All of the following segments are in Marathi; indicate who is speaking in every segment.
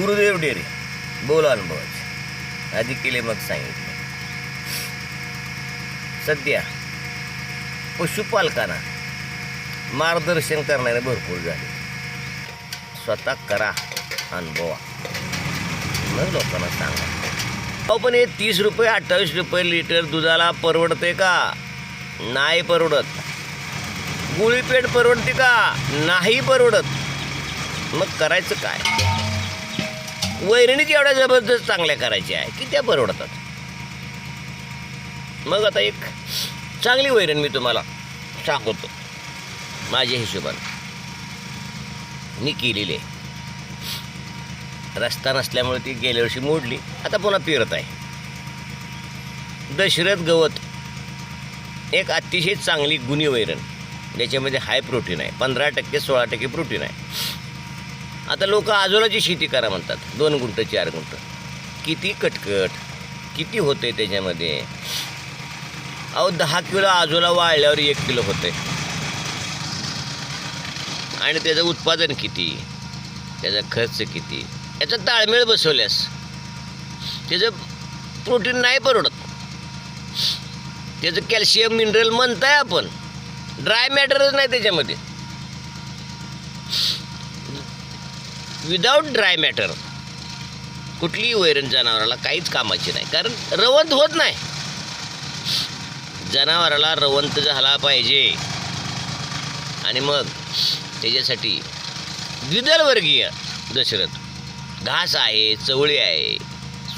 Speaker 1: गुरुदेव डेरे बोल अनुभवाचे. आधी केले मग सांगितले. सध्या पशुपालकांना मार्गदर्शन करणारे भरपूर झाले. स्वतः करा अनुभवा. मग लोकांना सांगा. अहो पण हे तीस रुपये अठ्ठावीस रुपये लिटर दुधाला परवडते का? नाही परवडत. गुळीपेठ परवडते का? नाही परवडत. मग करायचं काय? वैरणीच एवढ्या जबरदस्त चांगल्या करायच्या आहे की त्या परवडतात. मग आता एक चांगली वैरण मी तुम्हाला सांगतो माझ्या हिशोबाने. मी केलेली आहे. रस्ता नसल्यामुळे ती गेल्या वर्षी मोडली आता पुन्हा पेरत आहे. दशरथ गवत एक अतिशय चांगली गुणी वैरण ज्याच्यामध्ये हाय प्रोटीन आहे पंधरा टक्के सोळा टक्के प्रोटीन आहे. आता लोक आजोलाची शेती करा म्हणतात. दोन गुंठं चार गुंठ. किती कटकट किती होते त्याच्यामध्ये? अहो दहा किलो आजोला वाळल्यावर एक किलो होते. आणि त्याचं उत्पादन किती? त्याचा खर्च किती? याचा ताळमेळ बसवल्यास त्याचं प्रोटीन नाही परवडत. त्याचं कॅल्शियम मिनरल म्हणताय आपण. ड्राय मॅटरच नाही त्याच्यामध्ये. विदाऊट ड्राय मॅटर कुठलीही वैरण जनावराला काहीच कामाची नाही. कारण रवंत होत नाही. जनावराला रवंत झाला पाहिजे. आणि मग त्याच्यासाठी द्विदलवर्गीय दशरथ घास आहे चवळी आहे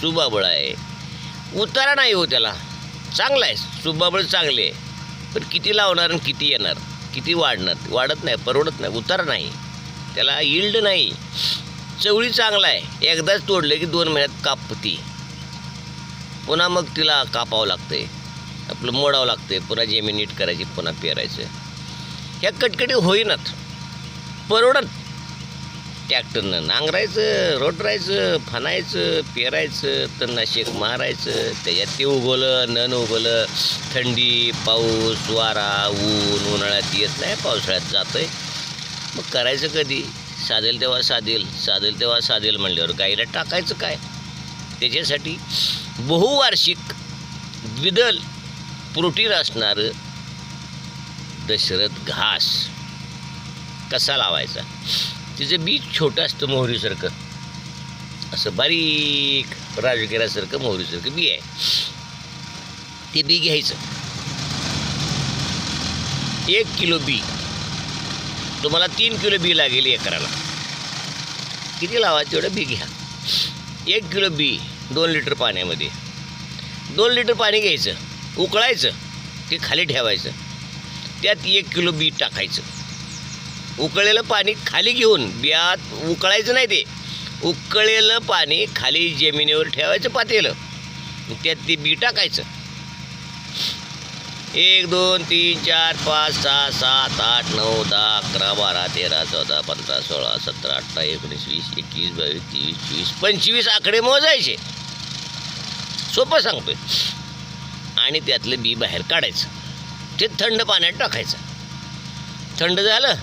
Speaker 1: सुबाबळ आहे. उतारा नाही हो त्याला. चांगला आहे सुबाबळ चांगले. आहे पण किती लावणार आणि किती येणार? किती वाढणार? वाढत नाही परवडत नाही उतारा नाही. त्याला इल्ड नाही. चवळी चांगला आहे. एकदाच तोडलं की दोन महिन्यात कापती. पुन्हा मग तिला कापावं लागतंय. आपलं मोडावं लागतंय. पुन्हा जेमी नीट करायची पुन्हा पेरायचं. ह्या कटकटी होईनात. परवडत. ट्रॅक्टरनं नांगरायचं रोटरायचं फनायचं पेरायचं तणनाशक मारायचं. त्याच्यात ते उगवलं नन उगवलं. थंडी पाऊस वारा ऊन उन्हाळ्यात येत नाही पावसाळ्यात जातं आहे मग करायचं कधी? साधेल तेव्हा साधेल साधेल तेव्हा साधेल म्हणल्यावर गाईला टाकायचं काय? त्याच्यासाठी बहुवार्षिक द्विदल प्रोटीन असणारं दशरथ घास. कसा लावायचा? तिचं बी छोटं असतं मोहरीसारखं. असं बारीक राजगिरासारखं मोहरीसारखं बी आहे. ते बी घ्यायचं. एक किलो बी. तुम्हाला तीन किलो बी लागेल एकराला. किती लावा तेवढं बी घ्या. एक किलो बी दोन लिटर पाण्यामध्ये. दोन लिटर पाणी घ्यायचं उकळायचं ते खाली ठेवायचं. त्यात एक किलो बी टाकायचं. उकळलेलं पाणी खाली घेऊन बियात उकळायचं नाही ते. उकळलेलं पाणी खाली जमिनीवर ठेवायचं पातेलं. त्यात ते बी टाकायचं. एक दोन तीन चार पाच सहा सात आठ नऊ दहा अकरा बारा तेरा चौदा पंधरा सोळा सतरा अठरा एकोणीस वीस एकवीस बावीस तेवीस चोवीस पंचवीस आकडे मोजायचे. सोपं सांगतोय. आणि त्यातलं बी बाहेर काढायचं. ते थंड पाण्यात टाकायचं. थंड झालं.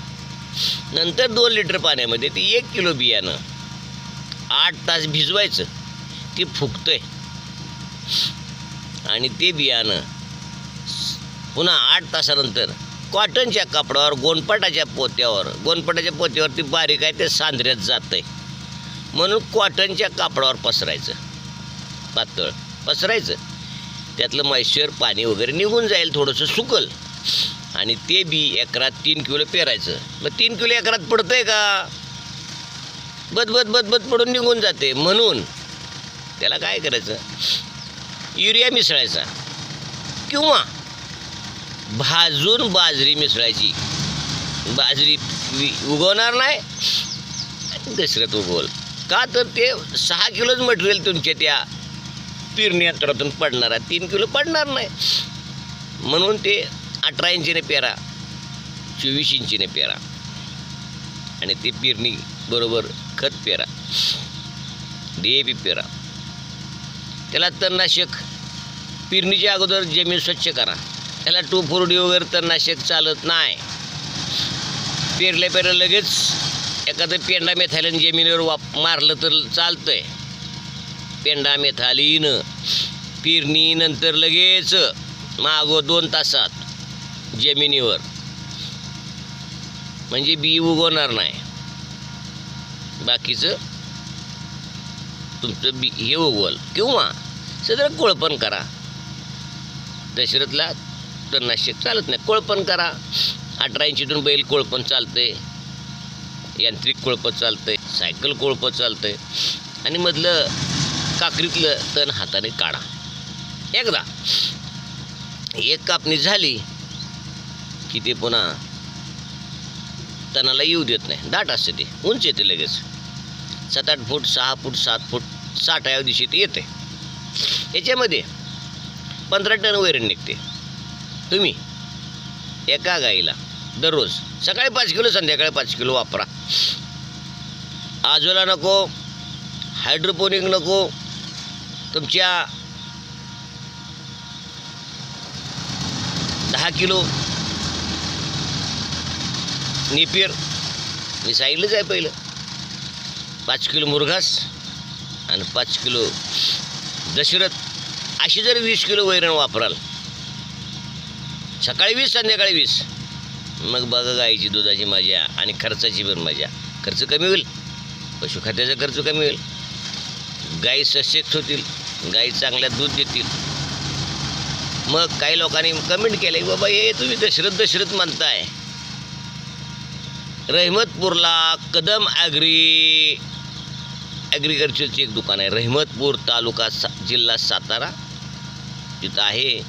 Speaker 1: नंतर दोन लिटर पाण्यामध्ये ते एक किलो बियाणं आठ तास भिजवायचं. ते फुगतंय. आणि ते बियाणं पुन्हा आठ तासानंतर कॉटनच्या कापडावर गोनपटाच्या पोत्यावर गोनपटाच्या पोत्यावरती बारीक आहे ते सांद्र्यात जातं आहे म्हणून कॉटनच्या कापडावर पसरायचं. पातळ पसरायचं. त्यातलं मॉइश्चर पाणी वगैरे निघून जाईल थोडंसं सुकल. आणि ते बी एकरात तीन किलो पेरायचं. मग तीन किलो एकरात पडतं आहे का? बद बद बद बद पडून निघून जाते. म्हणून त्याला काय करायचं? युरिया मिसळायचा. किंवा भाजून बाजरी मिसळायची. बाजरी वि- उगवणार नाही आणि दसऱ्यात उगवल. का तर ते सहा किलोच मटेरियल तुमच्या त्या पेरणी यंत्रातून पडणार आहे. तीन किलो पडणार नाही. म्हणून ते अठरा इंचीने पेरा चोवीस इंचीने पेरा आणि ते पेरणी बरोबर खत पेरा डी बी पेरा. त्याला तणनाशक पेरणीच्या अगोदर जमीन स्वच्छ करा. त्याला टू फोर डी वगैरे तणनाशक चालत नाही. पेरल्या पेरल्या लगेच एखादं पेंडा मेथॅलिन जमिनीवर वाप मारलं तर चालतं आहे पेंडा मेथालीन पेरणीनंतर लगेच मागो दोन तासात जमिनीवर. म्हणजे बी उगवणार नाही. बाकीचं तुमचं बी हे उगवल किंवा सदर कोळपण करा. दशरथला तणनाशक चालत नाही. कोळपण करा. अठरा इंचीतून बैल कोळपण चालते यांत्रिक कोळपं चालतंय. सायकल कोळपं चालतंय. आणि मधलं काकरीतलं तण हाताने काढा. एकदा. एक कापणी झाली की ते पुन्हा तणाला येऊ देत नाही. दाट असते ते. उंच येते लगेच. सात आठ फूट सहा फूट सात फूट साठाव्या दिवशी ते येते. याच्यामध्ये पंधरा टन वैरण निघते. तुम्ही एका गाईला दररोज सकाळी पाच किलो संध्याकाळी पाच किलो वापरा. आजोला नको हायड्रोपोनिक नको तुमच्या दहा किलो नेपियर मी सांगितलंच आहे पहिलं. पाच किलो मुरघास आणि पाच किलो दशरथ अशी जर वीस किलो वैरण वापराल सकाळी वीस संध्याकाळी वीस. मग बघा गाईची दुधाची मजा आणि खर्चाची पण मजा. खर्च कमी होईल. पशुखाद्याचा खर्च कमी होईल. गाई सशक्त होतील. गाई चांगल्या दूध देतील. मग काही लोकांनी कमेंट केलं बाबा हे तुम्ही दशरथ दशरथ म्हणताय. रहमतपूरला कदम ॲग्री. ॲग्रिकल्चरची एक दुकान आहे. रहमतपूर तालुका सा जिल्हा सातारा. तिथं आहे.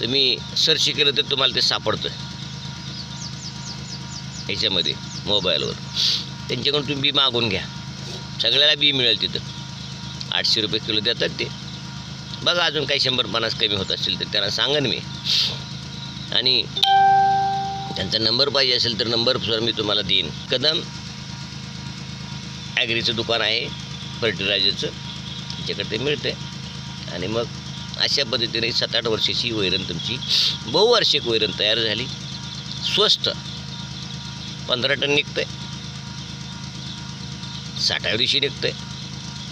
Speaker 1: तुम्ही सर्च केलं तर तुम्हाला ते सापडतं ह्याच्यामध्ये मोबाईलवर. त्यांच्याकडून तुम्ही बी मागून घ्या. सगळ्याला बी मिळेल तिथं. आठशे रुपये किलो देतात ते. बघा अजून काही शंभर पन्नास कमी होत असतील तर त्यांना सांगेन मी. आणि त्यांचा नंबर पाहिजे असेल तर नंबर सर मी तुम्हाला देईन. कदम. ॲग्रीचं दुकान आहे फर्टिलायझरचं. त्याच्याकडे ते मिळते आणि मग अशा पद्धतीने सात आठ वर्षाची वैरण तुमची बहुवार्षिक वैरण तयार झाली. स्वस्त पंधरा टन निघतंय. साठाव्या दिवशी निघतंय.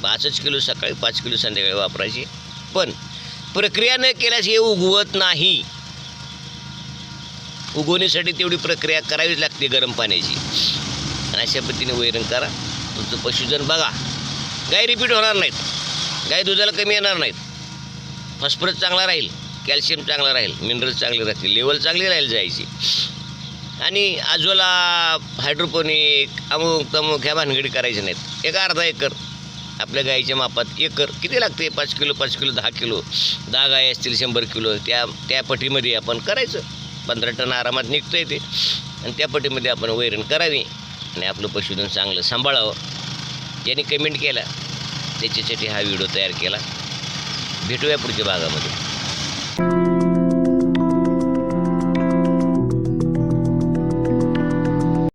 Speaker 1: पाचच किलो सकाळी पाच किलो संध्याकाळी वापरायची. पण प्रक्रिया न केल्यास हे उगवत नाही. उगवण्यासाठी तेवढी प्रक्रिया करावीच लागते गरम पाण्याची. आणि अशा पद्धतीने वैरण करा. तुमचं पशुधन बघा. गाय रिपीट होणार नाहीत. गाय दुधाला कमी येणार नाहीत. फॉस्फरस चांगला राहील कॅल्शियम चांगला राहील मिनरल्स चांगले राहतील लेवल चांगली राहील जायची. आणि आजोला हायड्रोपोनिक अमुक तमुक ह्या भानगडी करायच्या नाहीत. एक अर्धा एकर आपल्या गाईच्या मापात एकर. किती लागते? पाच किलो पाच किलो दहा किलो. दहा गाय असतील शंभर किलो. त्या त्या पटीमध्ये आपण करायचं. पंधरा टन आरामात निघतं आहे ते. आणि त्या पटीमध्ये आपण वैरण करावी. आणि आपलं पशुधन चांगलं सांभाळावं. ज्यांनी कमेंट केला त्याच्यासाठी हा व्हिडिओ तयार केला. भेटूया पुढच्या भागामध्ये.